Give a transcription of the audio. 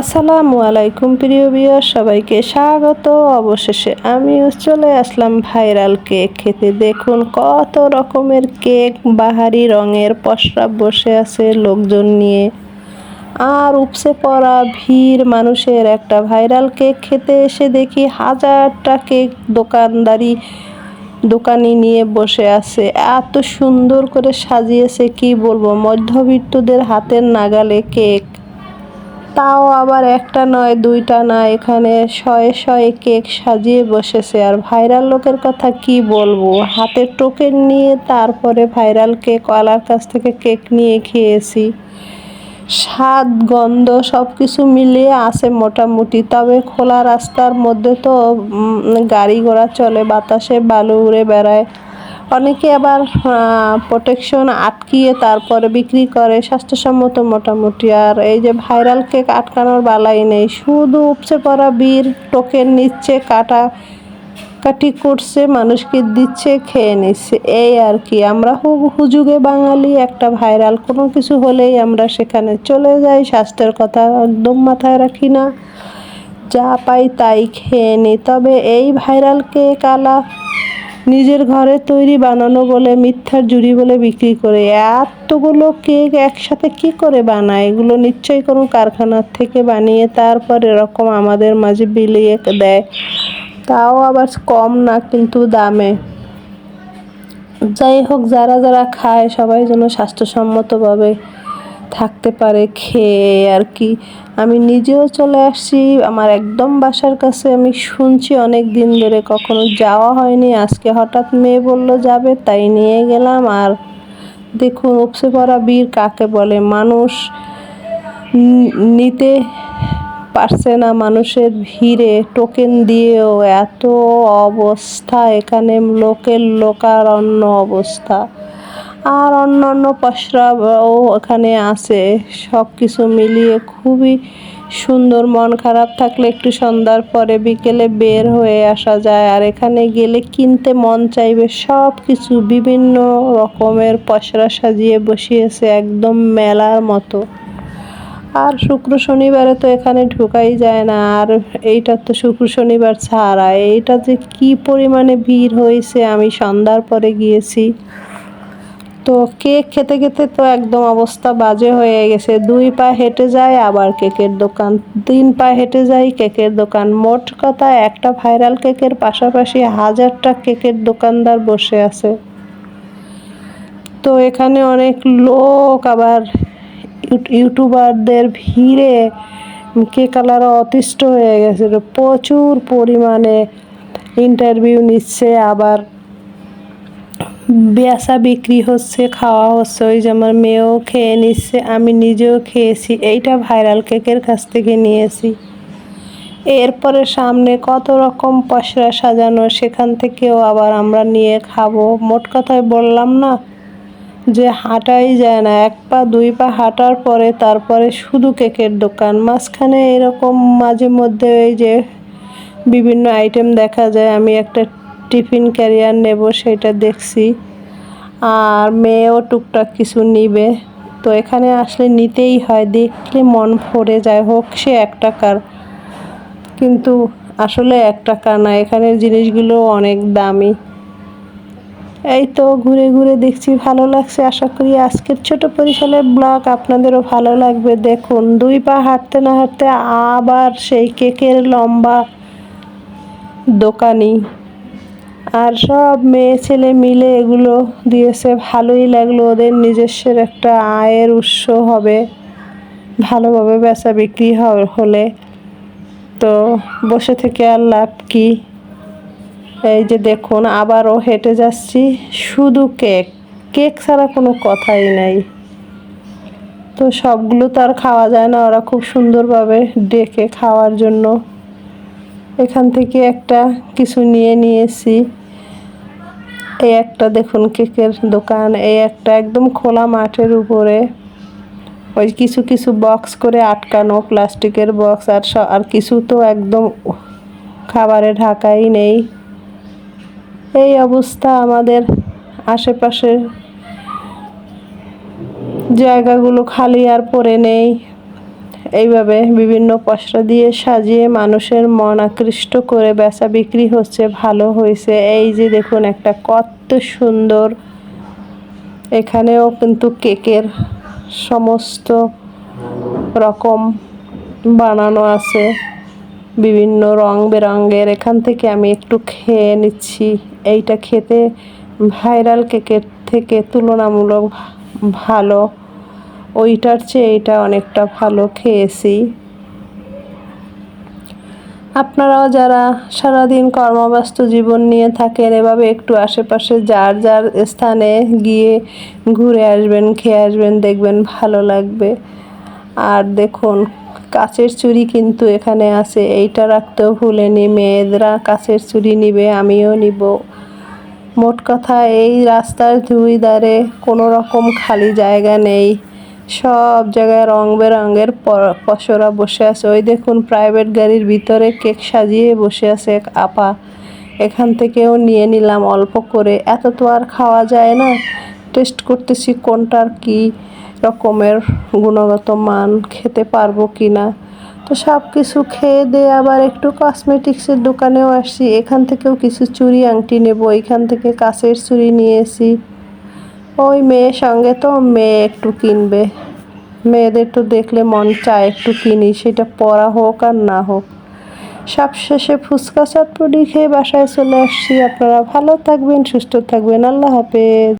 আসসালামু আলাইকুম, প্রিয় বিয়ার সবাইকে স্বাগত। অবশেষে আমিও চলে আসলাম ভাইরাল কেক খেতে। দেখুন কত রকমের কেক, বাহারি রঙের পশরাব বসে আছে লোকজন নিয়ে। আর উপসে পড়া ভিড়, মানুষের একটা ভাইরাল কেক খেতে এসে দেখি হাজারটা কেক দোকানদারি, দোকানি নিয়ে বসে আছে। এত সুন্দর করে সাজিয়েছে, কি বলব, মধ্যবিত্তদের হাতের নাগালে কেক। তাও আবার একটা নয়, দুইটা না এখানে শয়ে শয়ে কেক সাজিয়ে বসেছে। আর ভাইরাল লোকের কথা কি বলব? হাতের টোকেন নিয়ে তারপরে ভাইরাল কেক ওয়ালার কাছ থেকে কেক নিয়ে খেয়েছি। স্বাদ, গন্ধ সব কিছু মিলিয়ে আছে মোটামুটি। তবে খোলা রাস্তার মধ্যে তো গাড়ি ঘোড়া চলে, বাতাসে বালু উড়ে বেড়ায়। অনেকে আবার প্রোটেকশন আটকিয়ে তারপরে বিক্রি করে, স্বাস্থ্যসম্মত মোটামুটি। আর এই যে ভাইরাল কেক আটকানোর বালাই নেই, শুধু উপচে পড়া বীর টোকেন নিচ্ছে, কাটা কাটি করছে, মানুষকে দিচ্ছে, খেয়ে নিচ্ছে। এই আর কি, আমরা হুজুগে বাঙালি, একটা ভাইরাল কোনো কিছু হলেই আমরা সেখানে চলে যাই, স্বাস্থ্যের কথা একদম মাথায় রাখি না। যা পাই তাই খেয়ে নিই তবে এই ভাইরাল কেক আলা নিজের ঘরে তৈরি বানানো বলে মিথ্যার জুড়ি বলে বিক্রি করে। এতগুলো কেক একসাথে কি করে বানায়? এগুলো নিশ্চয়ই কোনো কারখানার থেকে বানিয়ে তারপর এরকম আমাদের মাঝে বিলিয়ে দেয়। তাও আবার কম না কিন্তু দামে। যাই হোক, যারা যারা খায় সবাই যেন স্বাস্থ্যসম্মতভাবে থাকতে পারে, খেয়ে আর কি। আমি নিজেও চলে আসছি, আমার একদম বাসার কাছে। আমি শুনছি অনেক দিন ধরে কখনো যাওয়া হয়নি, আজকে হঠাৎ মেয়ে বলল, যাবে? তাই নিয়ে গেলাম। আর দেখুন, উপসে পড়া বীর কাকে বলে? মানুষ নিতে পারছে না মানুষের ভিড়ে। টোকেন দিয়েও এত অবস্থা, এখানে লোকের লোকারণ্য অবস্থা। আর অন্য অন্য পশরাও ওখানে আছে। সব কিছু মিলিয়ে খুবই সুন্দর, মন খারাপ থাকলে একটু সন্ধ্যার পরে বিকেলে বের হয়ে আসা যায়। আর এখানে গেলে কিনতে মন চাইবে সব কিছু বিভিন্ন রকমের পশরা সাজিয়ে বসিয়েছে একদম মেলার মতো। আর শুক্র শনিবারে তো এখানে ঢোকাই যায় না, আর এইটা তো শুক্র শনিবার ছাড়া। এইটা যে কি পরিমাণে ভিড় হয়েছে, আমি সন্ধ্যার পরে গিয়েছি। তো কেক খেতে খেতে তো একদম অবস্থা বাজে হয়ে গেছে। দুই পা হেঁটে যায় আবার কেকের দোকান। তিন পা হেঁটে যায় কেকের দোকান। মোট কথা একটা ভাইরাল কেকের পাশাপাশি হাজারটা কেকের দোকানদার বসে আছে। তো এখানে অনেক লোক আবার ইউটিউবারদের ভিড়ে কে কালার অতিষ্ঠ হয়ে গেছে। প্রচুর পরিমাণে ইন্টারভিউ নিচ্ছে আবার বেসা বিক্রি হচ্ছে, খাওয়া হচ্ছে, ওই যে আমার মেয়েও খেয়ে নিচ্ছে, আমি নিজেও খেয়েছি, এইটা ভাইরাল কেকের কাছ থেকে নিয়েছি। এরপরে সামনে কত রকম পশরা সাজানো, সেখান থেকেও আবার আমরা নিয়ে খাব। মোট কথায় বললাম না যে হাঁটাই যায় না, এক পা দুই পা হাঁটার পরে তারপরে শুধু কেকের দোকান। মাঝখানে এরকম মাঝে মধ্যে এই যে বিভিন্ন আইটেম দেখা যায়, আমি একটা টিফিন ক্যারিয়ার নেব সেটা দেখছি। আর মেয়েও টুকটাক কিছু নিবে। তো এখানে আসলে নিতেই হয়, দেখলে মন ভরে যায়, হোক সে এক টাকার কিন্তু আসলে এক টাকা না, এখানের জিনিসগুলো অনেক দামি। এই তো ঘুরে ঘুরে দেখছি, ভালো লাগছে। আশা করি আজকের ছোট পরিসরের ব্লগ আপনাদেরও ভালো লাগবে। দেখুন, দুই পা হাঁটতে না হাঁটতে আবার সেই কেকের লম্বা দোকানি। আর সব মেয়ে ছেলে মিলে এগুলো দিয়েছে। ভালোই লাগল, ওদের নিজস্বের একটা আয়ের উৎস হবে, ভালোভাবে বেচা বিক্রি হলে। তো বসে থেকে আর লাভ কি? এই যে দেখুন, আবারও হেঁটে যাচ্ছি। শুধু কেক কেক ছাড়া কোনো কথাই নাই। তো সবগুলো তো আর খাওয়া যায় না, ওরা খুব সুন্দরভাবে ডেকে খাওয়ার জন্য। এখান থেকে একটা কিছু নিয়ে নিয়েছি। এই একটা দেখুন কেকের দোকান, এই একটা একদম খোলা মাঠের উপরে। ওই কিছু কিছু বক্স করে আটকানো, প্লাস্টিকের বক্স আর আর কিছু তো একদম খাবারে ঢাকাই নেই। এই অবস্থা আমাদের আশেপাশের জায়গাগুলো খালি আর পড়ে নেই। এইভাবে বিভিন্ন পশরা দিয়ে সাজিয়ে মানুষের মন আকৃষ্ট করে বেচা বিক্রি হচ্ছে, ভালো হয়েছে। এই যে দেখুন, একটা কত সুন্দর এখানেও কিন্তু কেকের সমস্ত রকম বানানো আছে, বিভিন্ন রং বেরঙের এখান থেকে আমি একটু খেয়ে নিচ্ছি। এইটা খেতে ভাইরাল কেকের থেকে তুলনামূলক ভালো। ওইটার চেয়ে এটা অনেকটা ভালো খেয়েছি। আপনারাও যারা সারাদিন কর্মব্যস্ত জীবন নিয়ে থাকেন, এভাবে একটু আশেপাশে যার যার স্থানে গিয়ে ঘুরে আসবেন, খেয়ে আসবেন, দেখবেন ভালো লাগবে। আর দেখুন কাচের চুড়ি কিন্তু এখানে আছে, এইটা রাখতেও ভুলেনি, মেয়েরা কাচের চুড়ি নিবে, আমিও নিব। মোট কথা, এই রাস্তার দুই ধারে কোনো রকম খালি জায়গা নেই। সব জায়গায় রং বেরঙের পশরা বসে আছে। ওই দেখুন প্রাইভেট গাড়ির ভিতরে কেক সাজিয়ে বসে আছে এক আপা। এখান থেকেও নিয়ে নিলাম অল্প করে। এত তো আর খাওয়া যায় না। টেস্ট করতেছি কোনটার কি রকমের গুণগত মান, খেতে পারব কি না তো সব কিছু খেয়ে দিয়ে আবার একটু কসমেটিক্সের দোকানেও আসছি। এখান থেকেও কিছু চুড়ি আংটি নেব। এখান থেকে কাঁচের চুড়ি নিয়েছি ওই মেয়ের সঙ্গে তো মেয়ে একটু কিনবে। মেয়েদের তো দেখলে মন চায় একটু কিনি, সেটা পড়া হোক আর না হোক। সবশেষে ফুচকা চটপটি খেয়ে বাসায় চলে আসছি। আপনারা ভালো থাকবেন, সুস্থ থাকবেন। আল্লাহ হাফেজ।